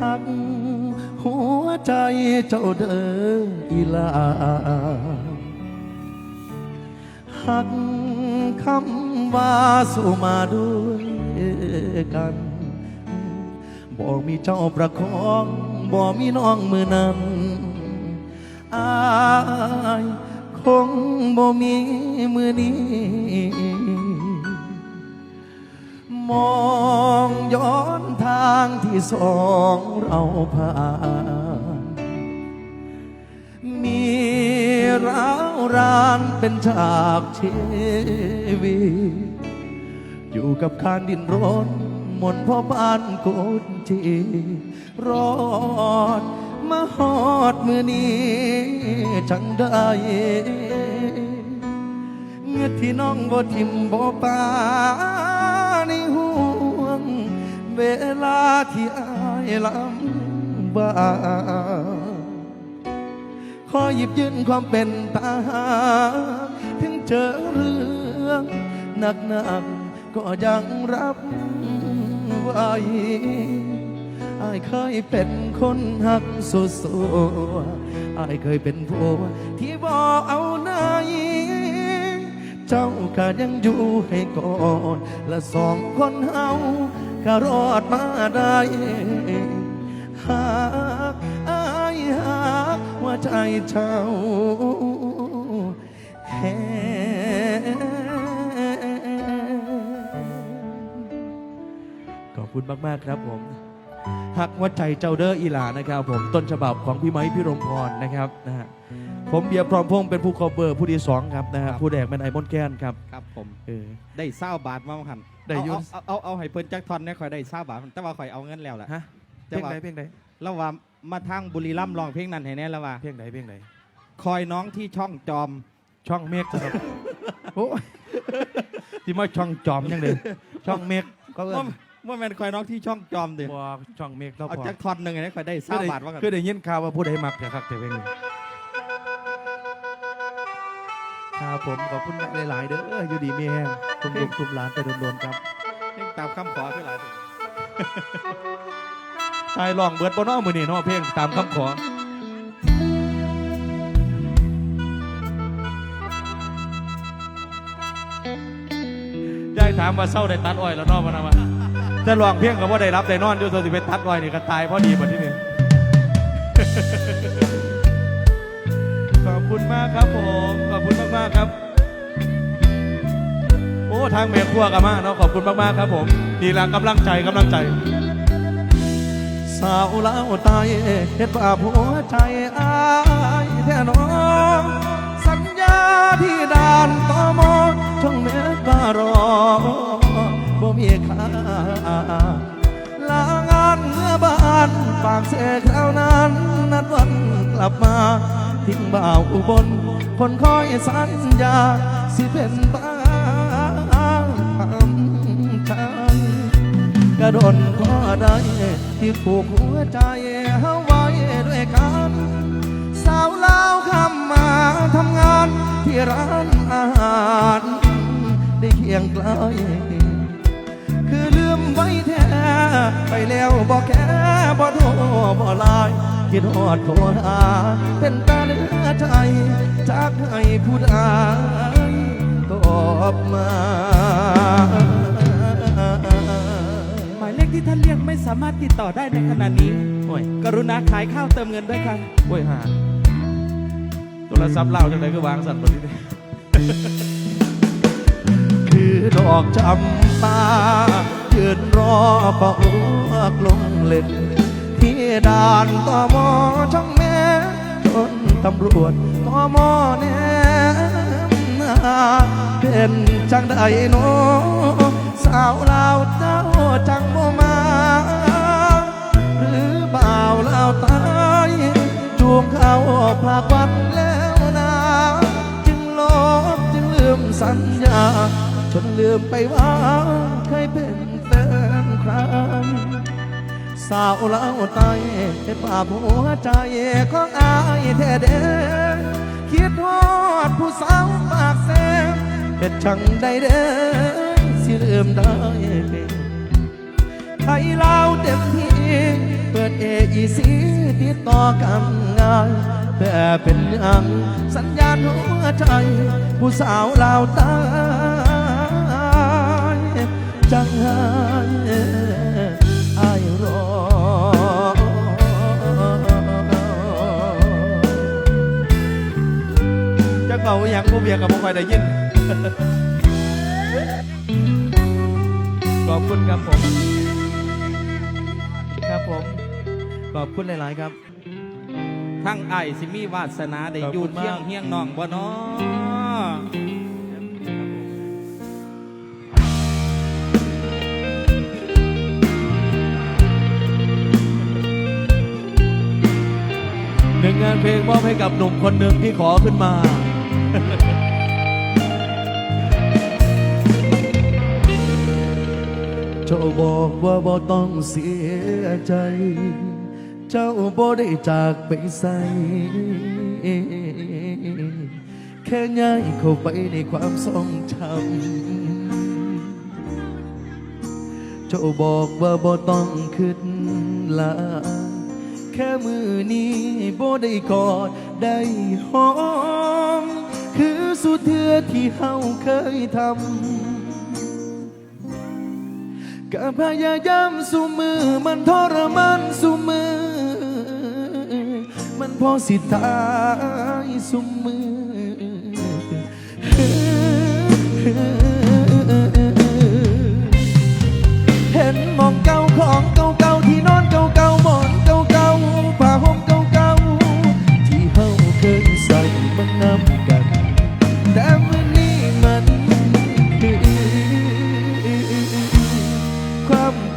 หัก หัวใจเจ้าเด้ออีลาหักคำว่าสู่มาด้วยกันบ่มีเจ้าประคองบ่มีน้องมือนั้นอายคงบ่มีมือนี้ มองย้อนางที่สองเราผ่านมีร้าวรานเป็นฉากชีวิตอยู่กับคานดินร้อนหมนพ่อบ้านโกนจีรอดมาหอดมือนี้จังได้เงือที่น้องบ่ทิมบ่ปา ที่อายลำบากขอหยิบยื่นความเป็นตาหาถึงเจอเรื่องหนักหนักก็ยังรับไหวอายเคยเป็นคนหักสุดสอายเคยเป็นผัวที่บ่เอาไหนเจ้าก็ยังอยู่ให้ก่อน และสองคนเฮา ก็รอดมาได้หากอายหากว่าใจเจ้าแหขอบคุณมาก ๆ ครับผมหักวัดใจเจ้าเด้ออีหลานะครับผมต้นฉบับของพี่ไม้พี่รมพรนะครับนะฮะผมเบียร์พร้อมพงเป็นผู้คอเบอร์ผู้ที่สองครับนะฮะผู้แดกเป็นไอมอนแกนครับครับผมเออได้เศร้าบาทมาหัน ได้อยู่เอาเอาเอาเอาให้เพิ่นจักทอนเนี่ยคอยได้เศร้าบาทแต่ว่าคอยเอาเงินแล้วแหละฮะเพจะลงว่าไหนเพลงไหนแล้วว่ามาทางบุรีรัมย์ร้องเพลงนั้นให้แน่แล้วว่าเพลงไหนเพลงไหนคอยน้องที่ช่องจอมช่องเมฆครับโอ้ยที่มาช่องจอมยังเลยช่องเมฆก็เอว่าอว่าแม่นคอยน้องที่ช่องจอมเด้บ่ช่องเมฆเราเอาพอจักทอนหนึ่งให้คอยได้เศร้าบาทว่ากันคือได้ยินข่าวว่าผู้ใดมักแต่คักแต่เพลงนี้ ครับผมขอบคุณหลาย ๆ เด้ออยู่ดีมีแห้งคุมลูกคุมหลานไปโดนๆครับเพลงตามคำขอคือหลายถึงตายลองเบิดบ่เน้อมือนี่เนาะเพลงตามคำขอได้ถามว่าเศร้าได้ตัดอ้อยแล้วเนอกมานะมาจะลองเพียงกับว่าได้รับได้นอนอยู่ตัวสิเป็นตัดอ้อยนี่ก็ตายพอดีหมดที่นี่ ครับ โอ้ทางเมียครัวกันมากเนาะขอบคุณมากมากๆครับผมนี่ละกำลังใจกำลังใจ สาวเล่าวตายเฮ็ดบาปหัวใจอายแท้น้องสัญญาที่ด่านตอมอช่องเมตตารอบ่มีค่าลางานเมื่อบ้านปากเสกคราวนั้นนัดวันกลับมาทิ้งบ่าวอุบล คนคอยสัญญาสิเป็นบ้าทำฉันกระโดนก็ได้ที่ผูกหัวใจเฮาไว้ด้วยกันสาวลาวคำมาทำงานที่ร้านอาหารได้เคียงไกลคือลืมไว้แท้ไปแล้วบอกแค่บ่โทรบ่ไลน์ คิดฮอดโทรหาเป็นตาเหลือใจจากให้ผู้ใดตอบมา หมายเลขที่ท่านเรียกไม่สามารถติดต่อได้ในขณะนี้ โอ้ย กรุณาขายข้าวเติมเงินด้วยครับ โอ้ยหาโทรศัพท์เล่าจังไดก็วางสั่นหมดนี่คือดอกจำปายืนรอปะอ้วกลงเล่นที่ ด่านตอมอช่องแม่จนตำรวจตอมอแนมนาเป็นจังใดโนสาวลาวเจ้าจังบ่มา หรือบ่าวลาวตายจูงเขาพากวันแล้วนะจึงลบจึงลืมสัญญา จนลืมไปว่าเคยเป็นแฟนใคร สาวเล่าวตายเป็นป่าหัวใจของอายแท้เด้คิดฮอดผู้สาวปากแสงเฮ็ดจังได้เด้สิลืมได้ไทยลาวเต็มที่ เปิดเอไอซีติดต่อกันง่ายแต่เป็นเรื่องสัญญาณหัวใจ ผู้สาวลาวตายจังหา จะเก่าอหย่างผู้เบียกับผู้คอยได้ยิน ขอบคุณครับผม ครับผม ขอบคุณหลาย ๆ ครับ ทั้งไอ้ายสิมีวาสนาได้ขอบอคุยู่ณเที่ยงมากเฮียงน้องบ่เนาะหนึ่งงานเพลงมอบให้กับหนุ่มคนหนึ่งที่ขอขึ้นมา เจ้าบอกว่าบ่ต้องเสียใจ เจ้าบ่ได้จากไปใส่แค่ย้ายเข้าไปในความทรงจำเจ้าบอกว่าบ่ต้องขึ้นลาแค่มือนี้บ่ได้กอดได้หอม สุดเทือที่เฮาเคยทำก็พยายามสู้มือมันทรมานสู้มือ มันพอสิตายสู้มือเห็นหมองเก่าของเก่าๆที่น้อน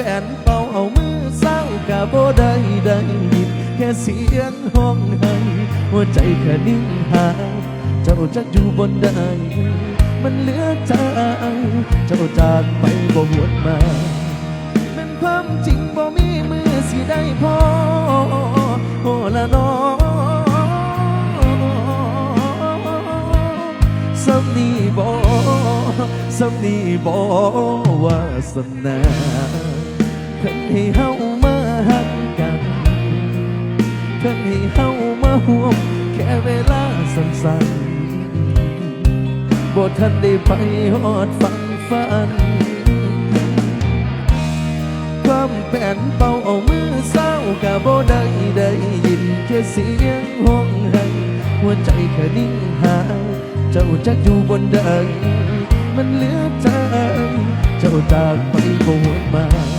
แปนเป่าเอามือเศร้ากะบ่ได้ได้ยินแค่เสียงห้องไห้หัวใจแค่นิ่งหาเจ้าจักอยู่บนใดมันเหลือใจเจ้าจากไปบ่หวนมาเป็นความจริงบ่มีมือสิได้พอโอละน้อสำนีบ่สำนีบ่วาสนา เพิ่นให้เฮามาหักกันเพิ่นให้เฮามาห่วงแค่เวลาสั้นๆบ่ทันได้ไปฮอดฟังฝันความแผ่นเป่าเอามือเศร้ากะบ่ได้ได้ยินแค่เสียงห้องไห้หัวใจแค่นิ่งหาเจ้าจักอยู่บนใดมันเหลือใจเจ้าจากไปบ่หวนมา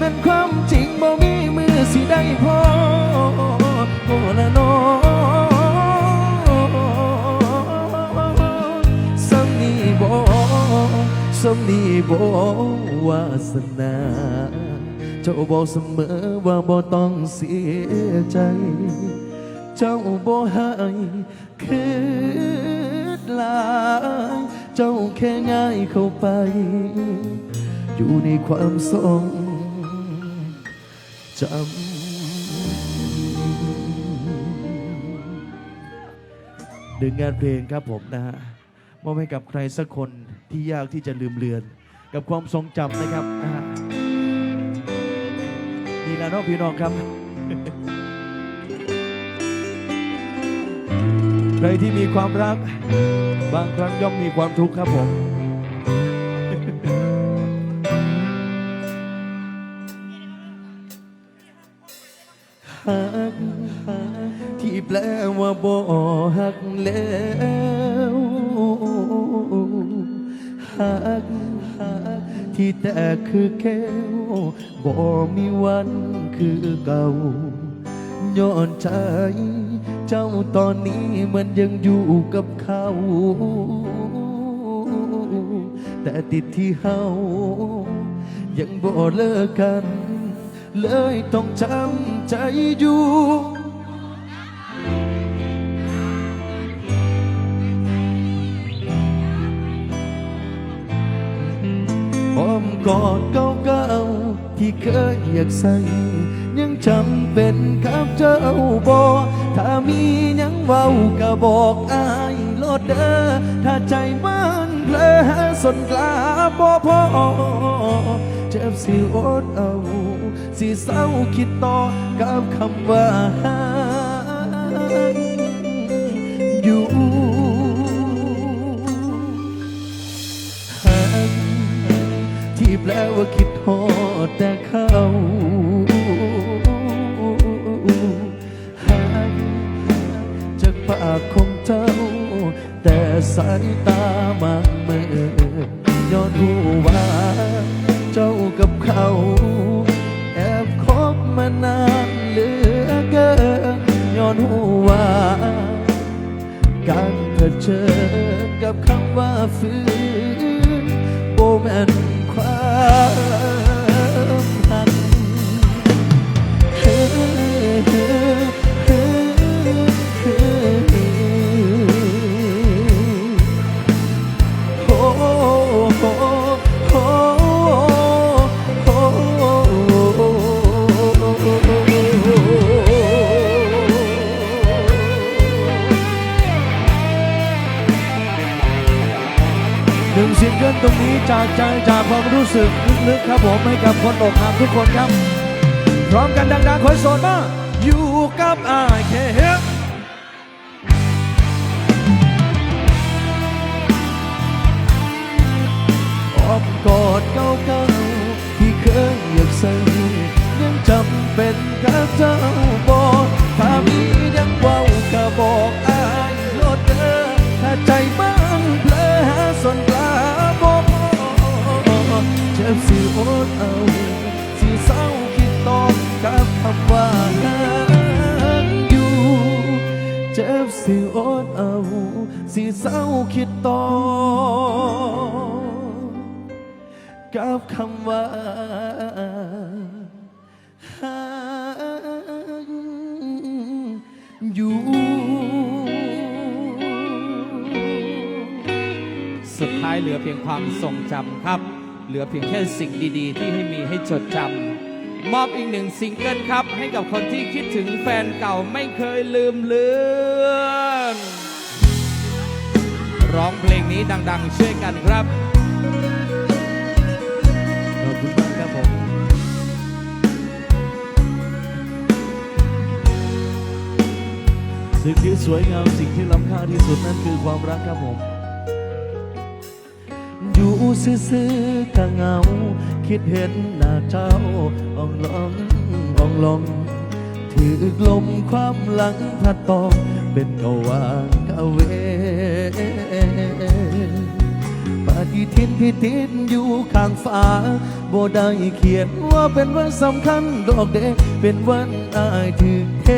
แม่นความจริงบ่มีมือสิได้พอโอ้ละน้อสำนีบ่สำนีบ่วาสนาเจ้าบอกเสมอว่าบ่ต้องเสียใจ เจ้าบ่ให้คืดลายเจ้าแค่ง่ายเข้าไป อยู่ในความทรง จำหนึ่งงานเพลงครับผมนะฮะมอบให้กับใครสักคนที่ยากที่จะลืมเลือน กับความทรงจำนะครับนะฮะนี่นะน้องพี่น้องครับ ใครที่มีความรัก บางครั้งย่อมมีความทุกข์ครับผม คือเก่าย้อนใจ เจ้าตอนนี้มันยังอยู่กับเขา แต่ติดที่เฮายังบ่เลิกกัน เลยต้องจำใจอยู่ อยากใส่ยังจำเป็นกับเจ้าบอถ้ามียังเว้าก็บอกอายโลดเด้อถ้าใจมันเพลอสนกลาบ่พอเจ็บสิอดเอาสิเศร้าคิดต่อกับคำว่าหักอยู่ที่แปลว่าคิดทอดแต่เขา ปากของเจ้า แต่สายตามันเมื่อย้อนหูว่าเจ้ากับเขา แอบคบมานานเหลือเกินย้อนหูว่าการเผชิญกับคำว่าฝืนโบแมน นึ่งซิงเกิลตรงนี้จากใจจากความรู้สึกลึกๆครับผมให้กับคนอกหักทุกคนครับ พร้อมกันดังๆคนโสดมาอยู่กับอายแค่เฮ็ดอ้อมกอดเก่าๆที่เคยอยากใส่ยังจำเป็นกับเจ้าบอกถ้ามี ดเอา สิเศร้าคิดต่อ กับคำว่าหักอยู่ สุดท้ายเหลือเพียงความทรงจำครับ เหลือเพียงแค่สิ่งดีๆ ที่ให้มีให้จดจำมอบอีกหนึ่งซิงเกิลครับ ให้กับคนที่คิดถึงแฟนเก่าไม่เคยลืมเลือ ร้องเพลงนี้ดัง ๆ ช่วยกันครับขอบคุณมากครับผมสิ่งที่สวยงามสิ่งที่ล้ำค่าที่สุดนั่นคือความรักครับผมอยู่ซื่อๆก็เหงา คิดเห็นหน้าเจ้าอ่องลองอ่องลองถือลมความหลังพัดตอง เป็นกวางกะเวปฏิทินที่ติดอยู่ข้างฟ้าบ่ได้เขียนว่าเป็นวันสำคัญดอกเดเป็นวันอายถึงเท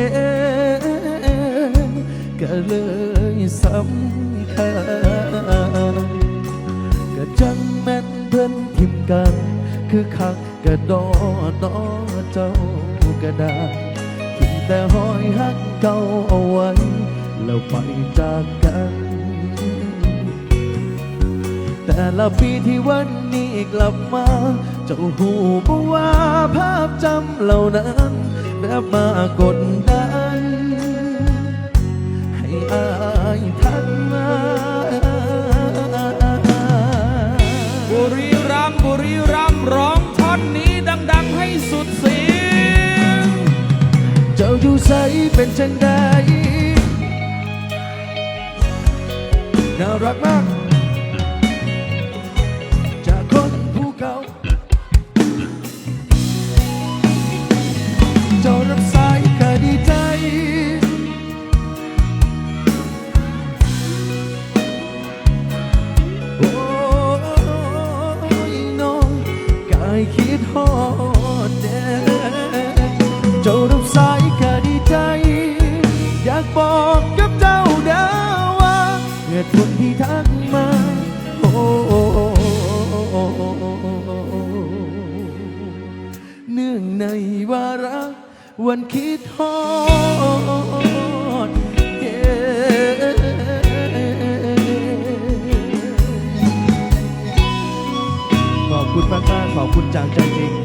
ก็เลยสำคัญก็จังแม่นเพิ่นทิมกัน คือคักกระดอดอเจ้าก็ได้ทิ้ง แต่หอยหักเก่าเอาไว้ แล้วไปจากกัน แต่ละปีที่วันนี้กลับมา เจ้าหูบอกว่าภาพจำเหล่านั้นแบบมากดดัน ให้อายทักมาบุรีรัมบุรีรัมร้องท่อน ใสเป็นจังใดน่ารักมากจาก ทักมาโอ้เนื่องในวาระวันคิดฮอดขอบคุณมากๆขอบคุณจากใจจริง